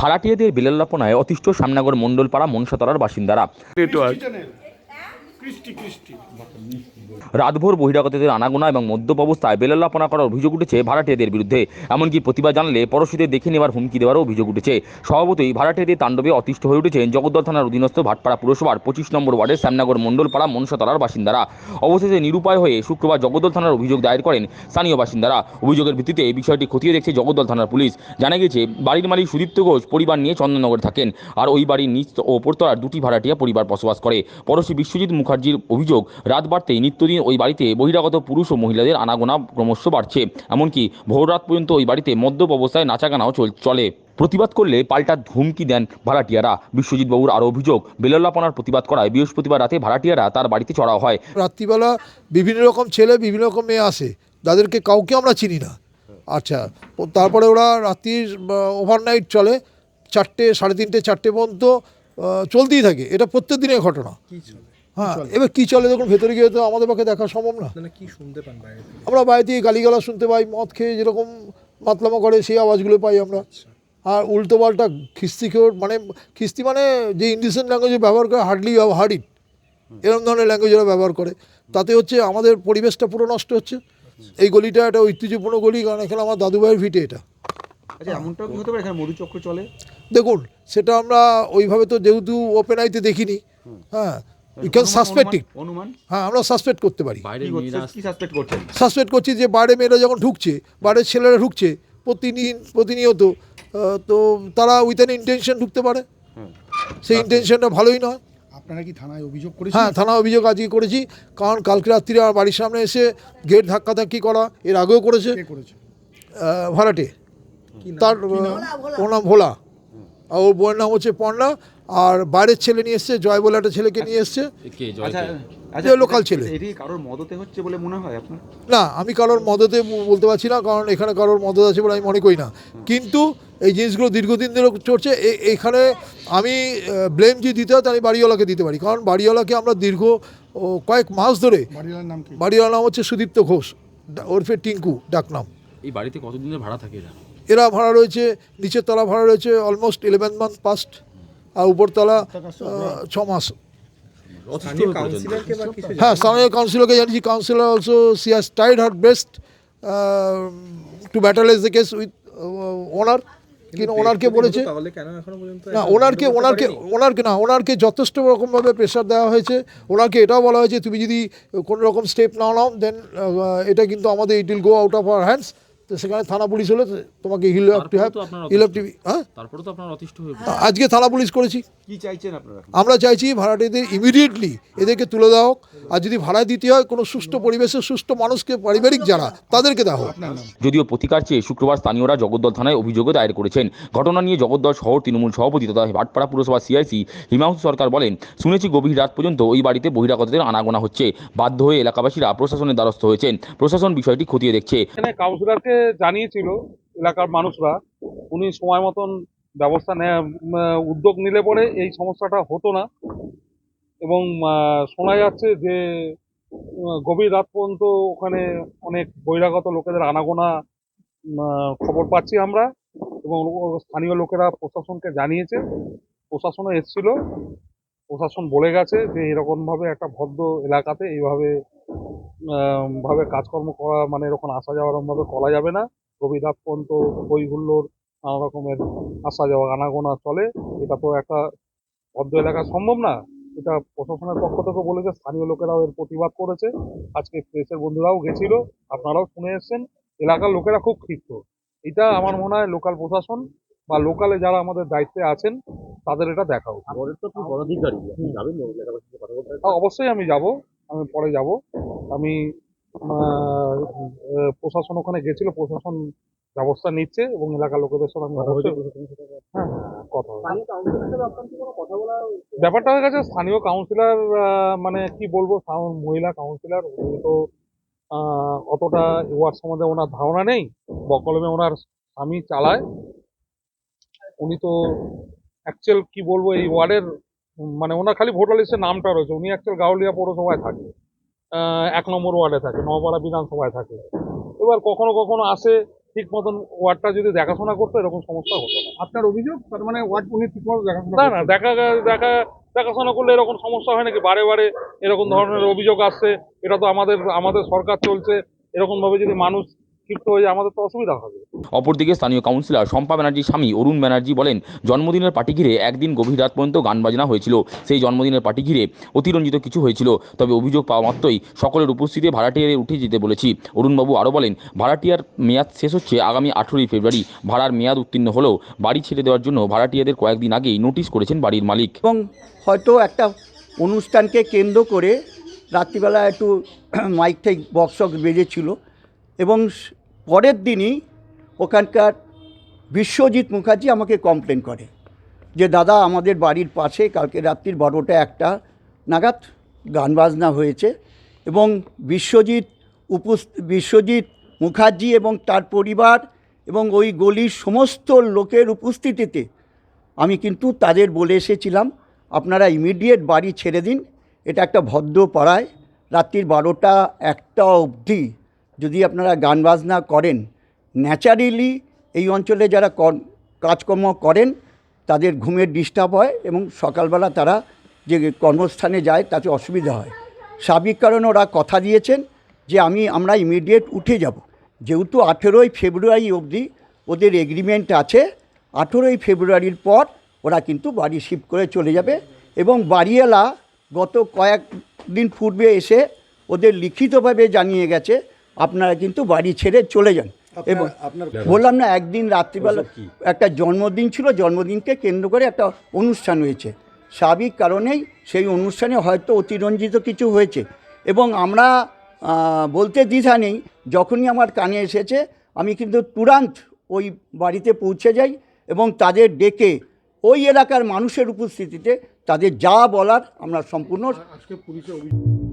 ভাড়াটিয়াদের বিলাল্লাপনায় অতিষ্ঠ সামনাগর মণ্ডলপাড়া মনসাতলার বাসিন্দারা। রাতভর বহিরাগতদের আনাগোনা এবং মদ্যপ অবস্থায় বেলাল্লাপনা করার অভিযোগ উঠেছে ভাড়াটিয়াদের বিরুদ্ধে। এমনকি প্রতিবাদ জানালে পড়শিদের দেখে নেওয়ার হুমকি দেওয়ারও অভিযোগ উঠেছে। স্বভাবতই ভাড়াটিয়াদের তাণ্ডবে অতিষ্ঠ হয়ে উঠেছেন জগদ্দল থানার অধীনস্থ ভাটপাড়া পুরসভার পঁচিশ নম্বর ওয়ার্ডের শ্যামনগর মণ্ডলপাড়া মনসাতলার বাসিন্দারা। অবশেষে নিরুপায় হয়ে শুক্রবার জগদ্দল থানার অভিযোগ দায়ের করেন স্থানীয় বাসিন্দারা। অভিযোগের ভিত্তিতে এই বিষয়টি খতিয়ে দেখছে জগদ্দল থানার পুলিশ। জানা গেছে বাড়ির মালিক সুদীপ্ত ঘোষ পরিবার নিয়ে চন্দননগরে থাকেন। আর ওই বাড়ির নিচ ও ওপরতলার দুটি ভাড়াটিয়া পরিবার বসবাস করে। পড়শি বিশ্বজিৎ মুখার্জির অভিযোগ রাত বাড়তেই নিত্যদিন ওই বাড়িতে বহিরাগত পুরুষ ও মহিলাদের আনাগোনা ক্রমশ বাড়ছে। এমনকি ভোর রাত পর্যন্ত ওই বাড়িতে মদ্যপ অবস্থায় নাচাগানাও চল- চলে। প্রতিবাদ করলে পাল্টা ধুমকি দেন ভাড়াটিয়ারা। বিশ্বজিৎ বাবুর আরও অভিযোগ বেলল্লাপনার প্রতিবাদ করায় বৃহস্পতিবার রাতে ভাড়াটিয়ারা তার বাড়িতে চড়াও হয়। রাত্রিবেলা বিভিন্ন রকম ছেলে বিভিন্ন রকম মেয়ে আসে। যাদেরকে কাউকে আমরা চিনি না। আচ্ছা তারপরে ওরা রাত্রির ওভারনাইট চলে। চারটে সাড়ে তিনটে চারটে পর্যন্ত চলতেই থাকে। এটা প্রত্যেক দিনের ঘটনা হ্যাঁ এবার কী চলে দেখুন ভেতরে গিয়ে তো আমাদের পক্ষে দেখা সম্ভব না। কি শুনতে পান আমরা বাইরে থেকে গালিগালা শুনতে পাই মদ খেয়ে যেরকম মাতলামো করে সেই আওয়াজগুলো পাই আমরা। আর উল্টো পাল্টা খিস্তি খেয়ে মানে খিস্তি মানে যে ইন্ডিসেন্ট ল্যাঙ্গুয়েজ ব্যবহার করে হার্ডলি হার্ড ইট এরকম ধরনের ল্যাঙ্গুয়েজ ওরা ব্যবহার করে। তাতে হচ্ছে আমাদের পরিবেশটা পুরো নষ্ট হচ্ছে। এই গলিটা একটা ঐতিহ্যপূর্ণ গলি কারণ এখানে আমার দাদু ভাইয়ের ভিটে এটা। আচ্ছা এমনটাও কি হতে পারে? এখানে মধুচক্র চলে? দেখুন সেটা আমরা ওইভাবে তো যেহেতু ওপেন আইতে দেখিনি। হ্যাঁ ইউ ক্যান সাসপেক্ট ইট অনুমান হ্যাঁ আমরা সাসপেক্ট করতে পারি। কি হচ্ছে? কি সাসপেক্ট করছেন? সাসপেক্ট করছি যে বাইরে মেয়েরা যখন ঢুকছে বাইরের ছেলেরা ঢুকছে প্রতিদিন প্রতিনিয়ত তো তারা উইথ অ্যান ইন্টেনশন ঢুকতে পারে। সেই ইন্টেনশনটা ভালোই নয়। আপনারা কি থানায় অভিযোগ করেছেন? হ্যাঁ অভিযোগ আজকে করেছি। কারণ কালকে রাত্রিরে আমার বাড়ির সামনে এসে গেট ধাক্কাধাক্কি করা এর আগেও করেছে। করেছে? ভাড়াটে। তার আহ, নাম ভোলা। ওর বউয়ের নাম হচ্ছে পর্ণা আর বাইরের ছেলে নিয়ে এসছে জয় বলে একটা ছেলেকে নিয়ে এসছে। আচ্ছা যে local ছেলে। কারোর মদতে হচ্ছে বলে মনে হয় আপনার? না আমি কারোর মদতে বলতে পারছি না কারণ এখানে কারোর মদত আছে বলে আমি মনে করি না। কিন্তু এই জিনিসগুলো দীর্ঘদিন ধরে চলছে এ- এখানে আমি ব্লেম যে দিতে হয় তা আমি বাড়িওয়ালাকে দিতে পারি। কারণ বাড়িওয়ালাকে আমরা দীর্ঘ কয়েক মাস ধরে বাড়িওয়ালার নাম কি? বাড়িওয়ালার নাম হচ্ছে সুদীপ্ত ঘোষ ডা- ওরফে টিঙ্কু ডাকনাম এই বাড়িতে কতদিনের ভাড়া থাকে এরা? এরা ভাড়া রয়েছে নিচের তলা ভাড়া রয়েছে অলমোস্ট ইলেভেন মান্থ পাস্ট আর উপরতলা ছ মাস। হ্যাঁ স্থানীয় কাউন্সিলরকে জানিয়েছি। Councillor also she has tied her best to battalize the case with owner কিন্তু ওনারকে বলেছে তাহলে কেন এখনও পর্যন্ত না ওনারকে ওনারকে ওনারকে না ওনারকে যথেষ্ট রকমভাবে প্রেশার দেওয়া হয়েছে। ওনারকে এটাও বলা হয়েছে তুমি যদি কোনো রকম স্টেপ নাও নাও দেন এটা কিন্তু আমাদের it will go out of our hands তো সেখানে থানা পুলিশ হলে তোমাকে he'll have to have he'll হ্যাঁ? তারপরে তো আপনার অতিষ্ঠ হয়ে আজকে থানা পুলিশ করেছি। কি চাইছেন আপনারা? আমরা চাইছি ভাড়াটিদের ইমিডিয়েটলি এদেরকে তুলে দেওয়া হোক। আর যদি ভাড়া দিতে হয় কোনো সুষ্ঠু পরিবেশে সুষ্ঠু মানুষকে পারিবারিক যারা তাদেরকে দেওয়া হোক। যদিও প্রতিকার চেয়ে শুক্রবার স্থানীয়রা জগদ্দল থানায় অভিযোগও দায়ের করেছেন। ঘটনা নিয়ে জগদ্দল শহর তৃণমূল সভাপতি তথা ভাটপাড়া পুরসভা সিআইসি হিমাংশু সরকার বলেন শুনেছি গভীর রাত পর্যন্ত ওই বাড়িতে বহিরাগতদের আনাগোনা হচ্ছে। বাধ্য হয়ে এলাকাবাসীরা প্রশাসনের দ্বারস্থ হয়েছেন। প্রশাসন বিষয়টি খতিয়ে দেখছে। এখানে কাউন্সিলরকে জানিয়েছিল এলাকার মানুষরা, উনি সময় মতন ব্যবস্থা উদ্যোগ নিলে পরে এই সমস্যাটা হতো না। এবং শোনা যাচ্ছে যে গভীর রাত পর্যন্ত ওখানে অনেক বহিরাগত লোকেদের আনাগোনা খবর পাচ্ছি আমরা এবং স্থানীয় লোকেরা প্রশাসনকে জানিয়েছে। প্রশাসনও এসেছিল, প্রশাসন বলে গেছে যে, এরকমভাবে একটা ভদ্র এলাকাতে এইভাবে ভাবে কাজকর্ম করা মানে এরকম আসা যাওয়া এরকম ভাবে করা যাবে না। পর্যন্ত হই হুল্লোড় নানা রকমের আসা যাওয়া আনাগোনা চলে। এটা তো একটা ভদ্র এলাকা সম্ভব না। এটা প্রশাসনের পক্ষ থেকে বলেছে স্থানীয় লোকেরাও এর প্রতিবাদ করেছে। আজকে প্রেসের বন্ধুরাও গেছিল আপনারাও শুনে এসেছেন। এলাকার লোকেরা খুব ক্ষিপ্ত। এটা আমার মনে হয় লোকাল প্রশাসন বা লোকালে যারা আমাদের দায়িত্বে আছেন তাদের এটা দেখা উচিত। হ্যাঁ, অবশ্যই আমি যাব। আমি পরে যাব। আমি প্রশাসন ওখানে গেছিল প্রশাসন ব্যবস্থা নিচ্ছে এবং এলাকার লোকেদের সাথে আমি হ্যাঁ হ্যাঁ, কথা ব্যাপারটা হয়ে গেছে স্থানীয় কাউন্সিলর মানে কি বলব মহিলা কাউন্সিলর উনি তো অতটা ওয়ার্ড সম্বন্ধে ওনার ধারণা নেই। বকলমে ওনার স্বামী চালায়। উনি তো অ্যাকচুয়াল কি বলব এই ওয়ার্ডের মানে ওনার খালি ভোটার লিস্টের নামটা রয়েছে। উনি অ্যাকচুয়াল গাউলিয়া পৌরসভায় থাকে। এক নম্বর ওয়ার্ডে থাকে নওপাড়া বিধানসভায় থাকে। এবার কখনো কখনো আসে ঠিক মতন ওয়ার্ডটা যদি দেখাশোনা করতো এরকম সমস্যা হতো না। আপনার অভিযোগ? তার মানে ওয়ার্ড উনি ঠিক মতো দেখাশোনা না না দেখা দেখা দেখাশোনা করলে এরকম সমস্যা হয় নাকি? বারে বারে এরকম ধরনের অভিযোগ আসছে এটা তো আমাদের আমাদের সরকার চলছে। এরকমভাবে যদি মানুষ ক্ষিপ্ত হয়ে যায় আমাদের তো অসুবিধা হবে। অপরদিকে স্থানীয় কাউন্সিলর শম্পা ব্যানার্জির স্বামী অরুণ ব্যানার্জি বলেন জন্মদিনের পার্টি ঘিরে একদিন গভীর রাত পর্যন্ত গান বাজনা হয়েছিল। সেই জন্মদিনের পার্টি ঘিরে অতিরঞ্জিত কিছু হয়েছিল তবে অভিযোগ পাওয়া মাত্রই সকলের উপস্থিতিতে ভাড়াটিয়ারে উঠে যেতে বলেছি। অরুণবাবু আরও বলেন ভাড়াটিয়ার মেয়াদ শেষ হচ্ছে আগামী আঠেরোই ফেব্রুয়ারি। ভাড়ার মেয়াদ উত্তীর্ণ হলেও বাড়ি ছেড়ে দেওয়ার জন্য ভাড়াটিয়াদের কয়েকদিন আগেই নোটিশ করেছেন বাড়ির মালিক। এবং হয়তো একটা অনুষ্ঠানকে কেন্দ্র করে রাত্রিবেলা একটু মাইক টাইক বক্স বেজেছিল এবং পরের দিনই ওখানকার বিশ্বজিৎ মুখার্জি আমাকে কমপ্লেন করে যে, দাদা, আমাদের বাড়ির পাশে কালকে রাত্রির বারোটা একটা নাগাদ গান বাজনা হয়েছে এবং বিশ্বজিৎ উপস, বিশ্বজিৎ মুখার্জি এবং তার পরিবার এবং ওই গলির সমস্ত লোকের উপস্থিতিতে আমি কিন্তু তাদের বলে এসেছিলাম, আপনারা ইমিডিয়েট বাড়ি ছেড়ে দিন, এটা একটা ভদ্র পাড়ায় রাত্রির বারোটা একটা অবধি যদি আপনারা গান বাজনা করেন, ন্যাচারালি এই অঞ্চলে যারা কর- কাজকর্ম করেন, তাদের ঘুমের ডিস্টার্ব হয় এবং সকালবেলা তারা যে কর্মস্থানে যায়, তাতে অসুবিধা হয়। সার্বিক কারণে ওরা কথা দিয়েছেন যে আমি, আমরা ইমিডিয়েট উঠে যাব। যেহেতু আঠেরোই ফেব্রুয়ারি অবধি ওদের এগ্রিমেন্ট আছে, আঠেরোই ফেব্রুয়ারির পর ওরা কিন্তু বাড়ি শিফট করে চলে যাবে এবং বাড়িওয়ালা গত কয়েক দিন পূর্বে এসে ওদের লিখিতভাবে জানিয়ে গেছে আপনারা কিন্তু বাড়ি ছেড়ে চলে যান। এবং বললাম না একদিন রাত্রিবেলা একটা জন্মদিন ছিল জন্মদিনকে কেন্দ্র করে একটা অনুষ্ঠান হয়েছে। স্বাভাবিক কারণেই সেই অনুষ্ঠানে হয়তো অতিরঞ্জিত কিছু হয়েছে। এবং আমরা বলতে দ্বিধা নেই যখনই আমার কানে এসেছে আমি কিন্তু তুরান্ত ওই বাড়িতে পৌঁছে যাই এবং তাদের ডেকে ওই এলাকার মানুষের উপস্থিতিতে তাদের যা বলার আমরা সম্পূর্ণ আজকে পুলিশের অভিযোগ